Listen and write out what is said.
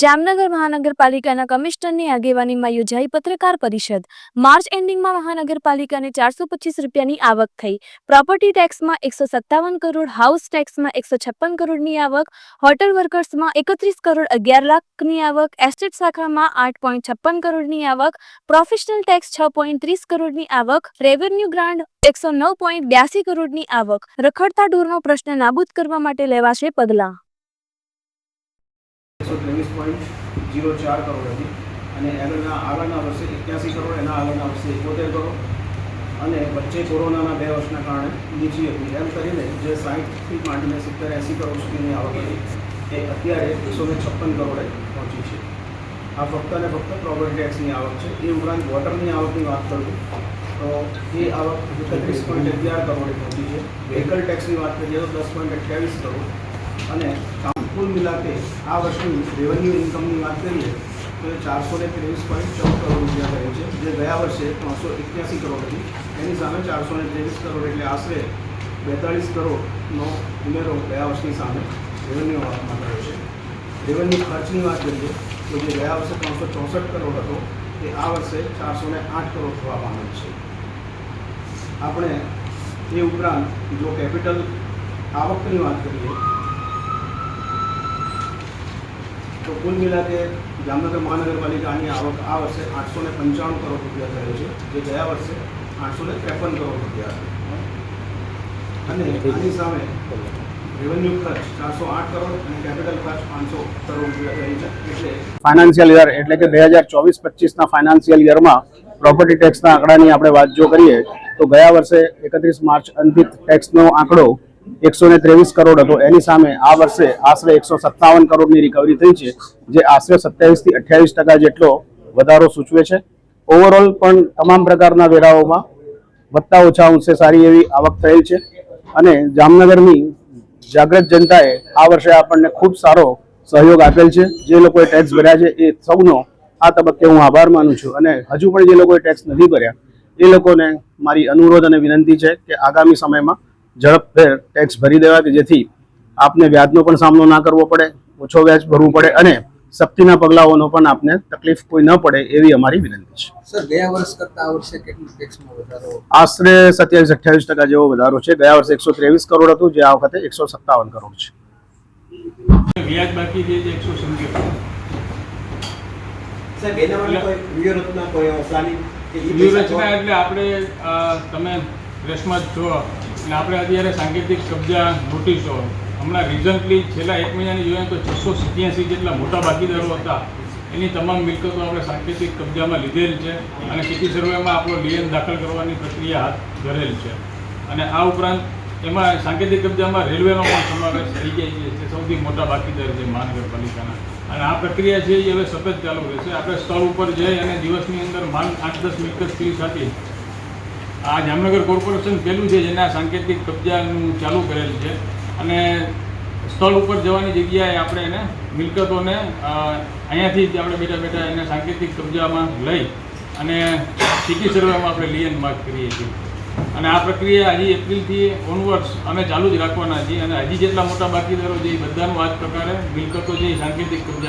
જામનગર મહાનગરપાલિકાના કમિશનરની આગેવાનીમાં યોજાઈ પત્રકાર પરિષદ. માર્ચ એન્ડિંગમાં મહાનગરપાલિકાને ચારસો પચીસ રૂપિયાની આવક થઈ. પ્રોપર્ટી ટેક્સમાં એકસો સત્તાવન કરોડ, હાઉસ ટેક્સમાં એકસો છપ્પન કરોડની આવક, હોટલ વર્કર્સમાં એકત્રીસ કરોડ અગિયાર લાખની આવક, એસ્ટેટ શાખામાં આઠ પોઈન્ટ છપ્પન કરોડની આવક, પ્રોફેશનલ ટેક્સ છ પોઈન્ટ ત્રીસ કરોડની આવક, રેવન્યુ ગ્રાન્ટ એકસો નવ પોઈન્ટ બ્યાસી કરોડની આવક. રખડતા ઢોરનો પ્રશ્ન નાબૂદ કરવા માટે લેવાશે પગલાં. એકસો ત્રેવીસ પોઈન્ટ જીરો ચાર કરોડ હતી. અને આગળના આગળના વર્ષે એક્યાસી કરોડ, એના આગળના વર્ષે એકોતેર કરોડ. અને વચ્ચે કોરોનાના બે વર્ષના કારણે નીચી હતી. એમ કરીને જે સાહીઠથી માંડીને સિત્તેર એંસી કરોડ સુધીની આવક હતી, એ અત્યારે એકસો ને છપ્પન કરોડે પહોંચી છે. આ ફક્ત અને ફક્ત પ્રોપર્ટી ટેક્સની આવક છે. એ ઉપરાંત વોટરની આવકની વાત કરું તો એ આવક એકત્રીસ પોઈન્ટ અગિયાર કરોડે પહોંચી છે. વ્હીકલ ટેક્સની વાત કરીએ તો દસ પોઈન્ટ અઠ્યાવીસ કરોડ. અને કુલ મિલાકે આ વર્ષની રેવન્યુ ઇન્કમની વાત કરીએ, તો એ ચારસો ને ત્રેવીસ પોઈન્ટ ચૌદ કરોડ રૂપિયા થયું છે, જે ગયા વર્ષે ત્રણસો એક્યાસી કરોડ હતી. એની સામે ચારસો ને ત્રેવીસ કરોડ એટલે આશરે બેતાળીસ કરોડનો ઉમેરો ગયા વર્ષની સામે રેવન્યુ આવકમાં થયો છે. રેવન્યુ ખર્ચની વાત કરીએ, તો જે ગયા વર્ષે ત્રણસો ચોસઠ કરોડ હતો, એ આ વર્ષે ચારસો ને આઠ કરોડ થવા પામેલ છે. આપણે એ ઉપરાંત જો કેપિટલ આવકની વાત કરીએ તો કુલ મિલાકે જામનગર મહાનગરપાલિકાની આવક આ વર્ષે આઠસો ને પંચાણું કરોડ રૂપિયા થયો છે જે ગયા વર્ષે આઠસો ને ત્રેપન કરોડ રૂપિયા હતા. અને આની સામે રેવન્યુ ખર્ચ ચારસો આઠ કરોડ અને કેપિટલ ખર્ચ પાંચસો કરોડ રૂપિયા થઈ છે એટલે ફાઇનાન્શિયલ યર એટલે કે બે હજાર ચોવીસ પચીસના ફાઇનાન્શિયલ યરમાં પ્રોપર્ટી ટેક્સના આંકડાની આપણે વાત જો કરીએ તો ગયા વર્ષે એકત્રીસ માર્ચ અંતિત ટેક્સનો આંકડો એકસો ને ત્રેવીસ કરોડ હતો. એની સામે આ વર્ષે આશરે એકસો સત્તાવન કરોડની રિકવરી થઈ છે, જે આશરે સત્યાવીસથી અઠ્યાવીસ ટકા જેટલો વધારો સૂચવે છે. ઓવરઓલ પણ તમામ પ્રકારના વેરાઓમાં વધતા ઓછા અંશે સારી એવી આવક થયેલ છે અને જામનગરની જાગૃત જનતાએ આ વર્ષે આપણને ખૂબ સારો સહયોગ આપેલ છે. જે લોકોએ ટેક્સ ભર્યા છે, એ સૌનો આ તબક્કે હું આભાર માનું છું અને હજુ પણ જે લોકોએ ટેક્સ નથી ભર્યા, એ લોકોને મારી અનુરોધ અને વિનંતી છે કે આગામી સમયમાં ઝડપભેર ટેક્સ ભરી દેવા કે જેથી આપને વ્યાજનો પણ સામનો ના કરવો પડે ઓછો વ્યાજ ભરવું પડે અને સપ્તીના પગલાઓનો પણ આપને તકલીફ કોઈ ન પડે એવી અમારી વિનંતી છે. સર ગયા વર્ષ કરતા આ વર્ષે કેટલું ટેક્સમાં વધારો? આશરે સત્યાવીસ અઠ્યાવીસ ટકા જેવો વધારો છે. ગયા વર્ષે એકસો ત્રેવીસ કરોડ હતું જે આ વખતે એકસો સત્તાવન કરોડ છે. વ્યાજ બાકી જે એકસો સાહેબ એના માટે કોઈ વ્યૂહરચના કોઈ પ્લાનિંગ કે ઈ પૈસા વ્યૂહરચના એટલે આપણે તમે પ્રેસમાં જ છો એટલે આપણે અત્યારે સાંકેતિક કબજા નોટિસો. હમણાં રિઝન્ટલી છેલ્લા એક મહિનાની જોઈએ તો છસો સિત્યાસી જેટલા મોટા બાકીદારો હતા. એની તમામ મિલકતો આપણે સાંકેતિક કબજામાં લીધેલ છે અને સિટી સર્વેમાં આપણો લિયન દાખલ કરવાની પ્રક્રિયા હાથ ધરેલ છે. અને આ ઉપરાંત એમાં સાંકેતિક કબજામાં રેલવેનો પણ સમાવેશ થઈ જાય છે સૌથી મોટા બાકીદાર છે મહાનગરપાલિકાના. અને આ પ્રક્રિયા છે એ હવે સતત ચાલુ રહેશે. આપણે સ્થળ ઉપર જઈ અને દિવસની અંદર માંગ આઠ દસ મિલકત ફી સાથે આ જામનગર કોર્પોરેશન પહેલું છે જેના સાંકેતિક કબજાનું ચાલુ કરેલ છે. અને સ્થળ ઉપર જવાની જગ્યાએ આપણે એને મિલકતોને અહીંયાથી જ આપણે બેઠા બેઠા એને સાંકેતિક કબજામાં લઈ અને સિટી સર્વેમાં આપણે લિયન માર્ક કરીએ છીએ. અને આ પ્રક્રિયા હજી એપ્રિલથી ઓનવર્ડ્સ અમે ચાલુ જ રાખવાના છીએ અને હજી જેટલા મોટા બાકીદારો છે એ બધાનું આ જ પ્રકારે મિલકતો છે સાંકેતિક કબજા